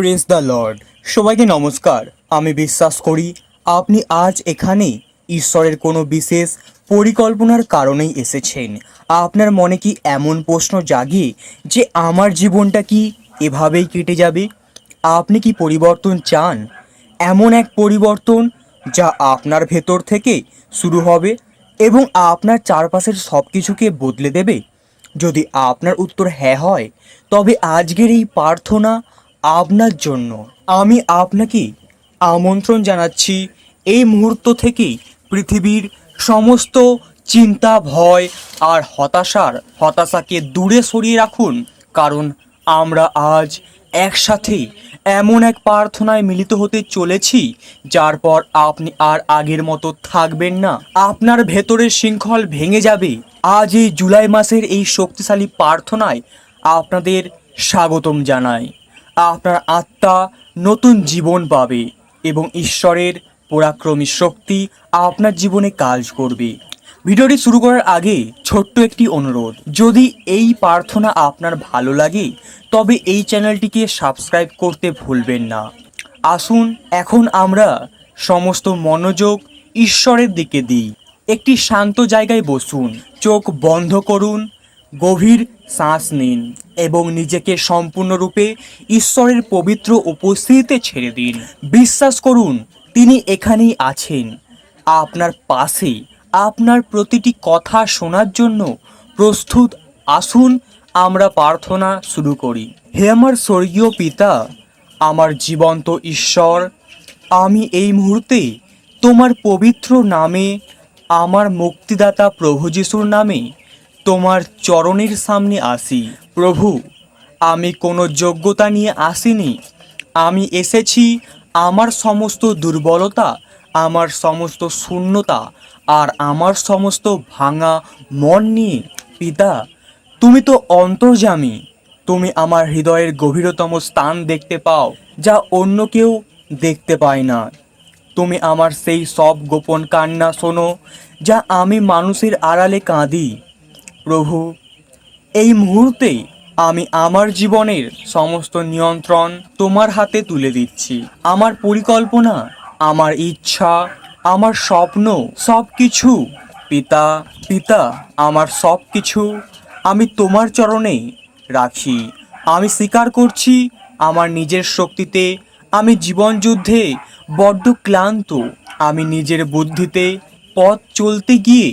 Press the Lord সবাইকে নমস্কার। আমি বিশ্বাস করি, আপনি আজ এখানে ঈশ্বরের কোনো বিশেষ পরিকল্পনার কারণেই এসেছেন। আপনার মনে কি এমন প্রশ্ন জাগে যে আমার জীবনটা কি এভাবেই কেটে যাবে? আপনি কি পরিবর্তন চান? এমন এক পরিবর্তন যা আপনার ভেতর থেকে শুরু হবে এবং আপনার চারপাশের সব কিছুকে বদলে দেবে। যদি আপনার উত্তর হ্যাঁ হয়, তবে আজকের এই প্রার্থনা আপনার জন্য। আমি আপনাকে আমন্ত্রণ জানাচ্ছি এই মুহূর্ত থেকেই পৃথিবীর সমস্ত চিন্তা, ভয় আর হতাশার হতাশাকে দূরে সরিয়ে রাখুন, কারণ আমরা আজ একসাথে এমন এক প্রার্থনায় মিলিত হতে চলেছি, যার পর আপনি আর আগের মতো থাকবেন না। আপনার ভেতরের শৃঙ্খল ভেঙে যাবে। আজ এই জুলাই মাসের এই শক্তিশালী প্রার্থনায় আপনাদের স্বাগতম জানাই। আপনার আত্মা নতুন জীবন পাবে এবং ঈশ্বরের পরাক্রমী শক্তি আপনার জীবনে কাজ করবে। ভিডিওটি শুরু করার আগে ছোট্ট একটি অনুরোধ। যদি এই প্রার্থনা আপনার ভালো লাগে, তবে এই চ্যানেলটিকে সাবস্ক্রাইব করতে ভুলবেন না। আসুন, এখন আমরা সমস্ত মনোযোগ ঈশ্বরের দিকে দিই। একটি শান্ত জায়গায় বসুন, চোখ বন্ধ করুন গভীর শ্বাস নিন এবং নিজেকে সম্পূর্ণরূপে ঈশ্বরের পবিত্র উপস্থিতিতে ছেড়ে দিন। বিশ্বাস করুন, তিনি এখানেই আছেন। আপনার পাশে আপনার প্রতিটি কথা শোনার জন্য প্রস্তুত আসুন, আমরা প্রার্থনা শুরু করি। হে আমার স্বর্গীয় পিতা, আমার জীবন্ত ঈশ্বর, আমি এই মুহূর্তে তোমার পবিত্র নামে, আমার মুক্তিদাতা প্রভু যিশুর নামে তোমার চরণের সামনে আসি। প্রভু, আমি কোনো যোগ্যতা নিয়ে আসিনি। আমি এসেছি আমার সমস্ত দুর্বলতা, আমার সমস্ত শূন্যতা আর আমার সমস্ত ভাঙা মন নিয়ে। পিতা, তুমি তো অন্তর্জামী তুমি আমার হৃদয়ের গভীরতম স্থান দেখতে পাও, যা অন্য কেউ দেখতে পায় না। তুমি আমার সেই সব গোপন কান্না শোনো, যা আমি মানুষের আড়ালে কাঁদি। প্রভু, এই মুহূর্তে আমি আমার জীবনের সমস্ত নিয়ন্ত্রণ তোমার হাতে তুলে দিচ্ছি। আমার পরিকল্পনা, আমার ইচ্ছা, আমার স্বপ্ন সব কিছু পিতা পিতা, আমার সব কিছু আমি তোমার চরণে রাখি। আমি স্বীকার করছি, আমার নিজের শক্তিতে আমি জীবনযুদ্ধে বড্ড ক্লান্ত। আমি নিজের বুদ্ধিতে পথ চলতে গিয়ে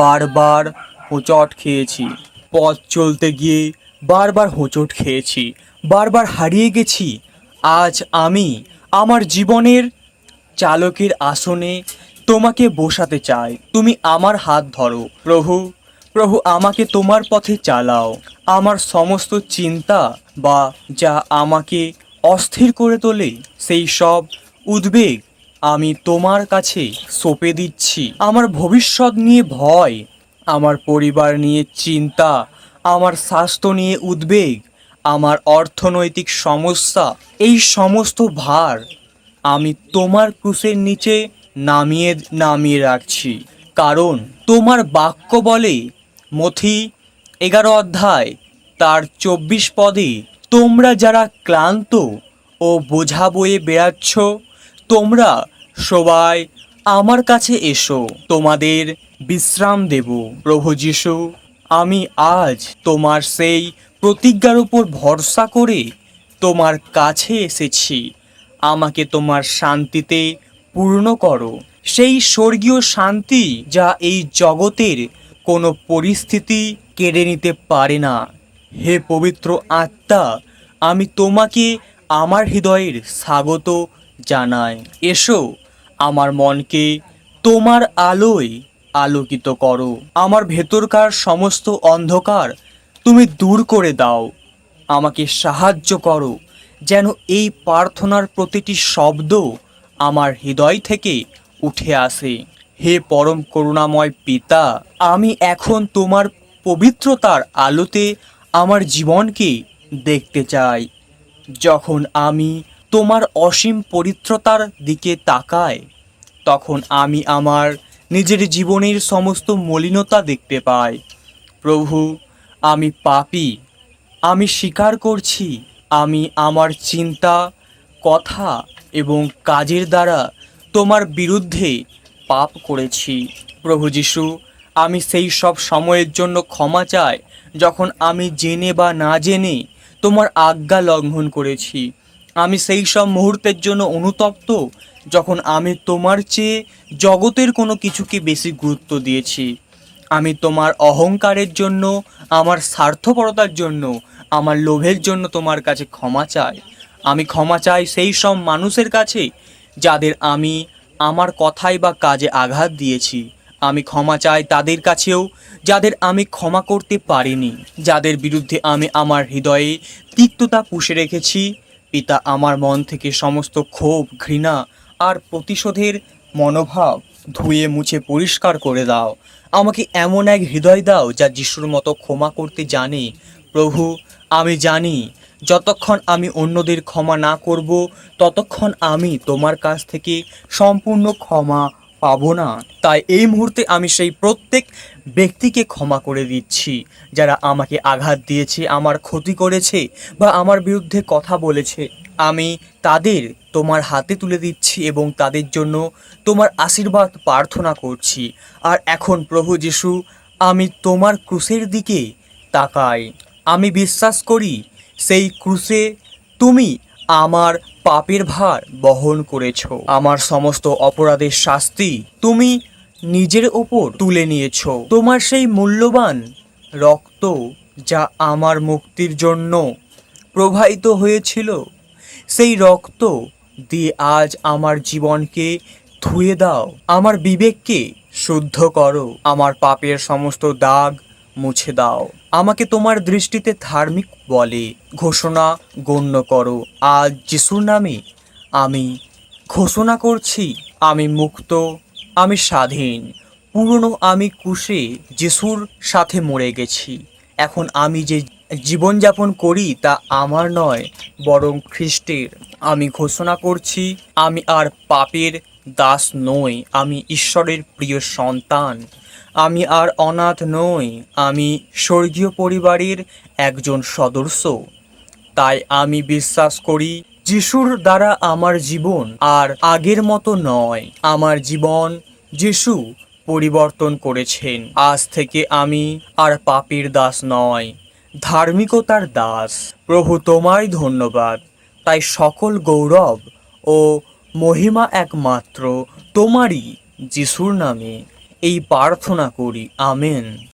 বারবার হোঁচট খেয়েছি। পথ চলতে গিয়ে বারবার হোঁচট খেয়েছি, বারবার হারিয়ে গেছি। আজ আমি আমার জীবনের চালকের আসনে তোমাকে বসাতে চাই। তুমি আমার হাত ধরো। প্রভু প্রভু আমাকে তোমার পথে চালাও। আমার সমস্ত চিন্তা বা যা আমাকে অস্থির করে তোলে, সেই সব উদ্বেগ আমি তোমার কাছে সঁপে দিচ্ছি। আমার ভবিষ্যৎ নিয়ে ভয় আমার পরিবার নিয়ে চিন্তা, আমার স্বাস্থ্য নিয়ে উদ্বেগ, আমার অর্থনৈতিক সমস্যা, এই সমস্ত ভার আমি তোমার ক্রুশের নিচে নামিয়ে নামিয়ে রাখছি। কারণ তোমার বাক্য বলে, মথি এগারো অধ্যায়, তার চব্বিশ পদে, তোমরা যারা ক্লান্ত ও বোঝা বয়ে বেড়াচ্ছ, তোমরা সবাই আমার কাছে এসো। তোমাদের বিশ্রাম দেব। প্রভু যিশু, আমি আজ তোমার সেই প্রতিজ্ঞার উপর ভরসা করে তোমার কাছে এসেছি। আমাকে তোমার শান্তিতে পূর্ণ করো। সেই স্বর্গীয় শান্তি যা এই জগতের কোনো পরিস্থিতি কেড়ে নিতে পারে না। হে পবিত্র আত্মা, আমি তোমাকে আমার হৃদয়ের স্বাগত জানাই। এসো, আমার মনকে তোমার আলোয় আলোকিত করো। আমার ভেতরকার সমস্ত অন্ধকার তুমি দূর করে দাও। আমাকে সাহায্য করো, যেন এই প্রার্থনার প্রতিটি শব্দ আমার হৃদয় থেকে উঠে আসে। হে পরম করুণাময় পিতা, আমি এখন তোমার পবিত্রতার আলোতে আমার জীবনকে দেখতে চাই। যখন আমি তোমার অসীম পবিত্রতার দিকে তাকাই, তখন আমি আমার নিজের জীবনের সমস্ত মলিনতা দেখতে পাই প্রভু, আমি পাপী, আমি স্বীকার করছি, আমি আমার চিন্তা, কথা এবং কাজের দ্বারা তোমার বিরুদ্ধে পাপ করেছি। প্রভু যিশু, আমি সেই সব সময়ের জন্য ক্ষমা চাই, যখন আমি জেনে বা না জেনে তোমার আজ্ঞা লঙ্ঘন করেছি। আমি সেই সব মুহূর্তের জন্য অনুতপ্ত যখন আমি তোমার চেয়ে জগতের কোনো কিছুকে বেশি গুরুত্ব দিয়েছি, আমি তোমার অহংকারের জন্য, আমার স্বার্থপরতার জন্য, আমার লোভের জন্য তোমার কাছে ক্ষমা চাই। আমি ক্ষমা চাই সেই সব মানুষের কাছে যাদের আমি আমার কথায় বা কাজে আঘাত দিয়েছি। আমি ক্ষমা চাই তাদের কাছেও যাদের আমি ক্ষমা করতে পারিনি, যাদের বিরুদ্ধে আমি আমার হৃদয়ে তিক্ততা পুষে রেখেছি। পিতা, আমার মন থেকে সমস্ত ক্ষোভ, ঘৃণা আর প্রতিশোধের মনোভাব ধুয়ে মুছে পরিষ্কার করে দাও। আমাকে এমন এক হৃদয় দাও যা যিশুর মতো ক্ষমা করতে জানে। প্রভু, আমি জানি, যতক্ষণ আমি অন্যদের ক্ষমা না করব, ততক্ষণ আমি তোমার কাছ থেকে সম্পূর্ণ ক্ষমা পাবো না। তাই এই মুহূর্তে আমি সেই প্রত্যেক ব্যক্তিকে ক্ষমা করে দিচ্ছি, যারা আমাকে আঘাত দিয়েছে, আমার ক্ষতি করেছে বা আমার বিরুদ্ধে কথা বলেছে। আমি তাদের তোমার হাতে তুলে দিচ্ছি এবং তাদের জন্য তোমার আশীর্বাদ প্রার্থনা করছি। আর এখন প্রভু যিশু, আমি তোমার ক্রুশের দিকে তাকাই। আমি বিশ্বাস করি সেই ক্রুশে তুমি আমার পাপের ভার বহন করেছ। আমার সমস্ত অপরাধের শাস্তি তুমি নিজের ওপর তুলে নিয়েছ। তোমার সেই মূল্যবান রক্ত যা আমার মুক্তির জন্য প্রবাহিত হয়েছিল সেই রক্ত দিয়ে আজ আমার জীবনকে ধুয়ে দাও। আমার বিবেককে শুদ্ধ করো। আমার পাপের সমস্ত দাগ মুছে দাও। আমাকে তোমার দৃষ্টিতে ধার্মিক বলে ঘোষণা গণ্য করো। আজ যিশুর নামে আমি ঘোষণা করছি, আমি মুক্ত, আমি স্বাধীন। পুরনো আমি কুশে যিশুর সাথে মরে গেছি। এখন আমি যে জীবনযাপন করি তা আমার নয়, বরং খ্রিস্টের। আমি ঘোষণা করছি, আমি আর পাপের দাস নই, আমি ঈশ্বরের প্রিয় সন্তান। আমি আর অনাথ নই, আমি স্বর্গীয় পরিবারের একজন সদস্য। তাই আমি বিশ্বাস করি, যিশুর দ্বারা আমার জীবন আর আগের মতো নয়, আমার জীবন যিশু পরিবর্তন করেছেন। আজ থেকে আমি আর পাপের দাস নয়। ধার্মিকতার দাস। প্রভু তোমায় ধন্যবাদ। তাই সকল গৌরব ও মহিমা একমাত্র তোমারই, যিশুর নামে। এই প্রার্থনা করি, আমেন।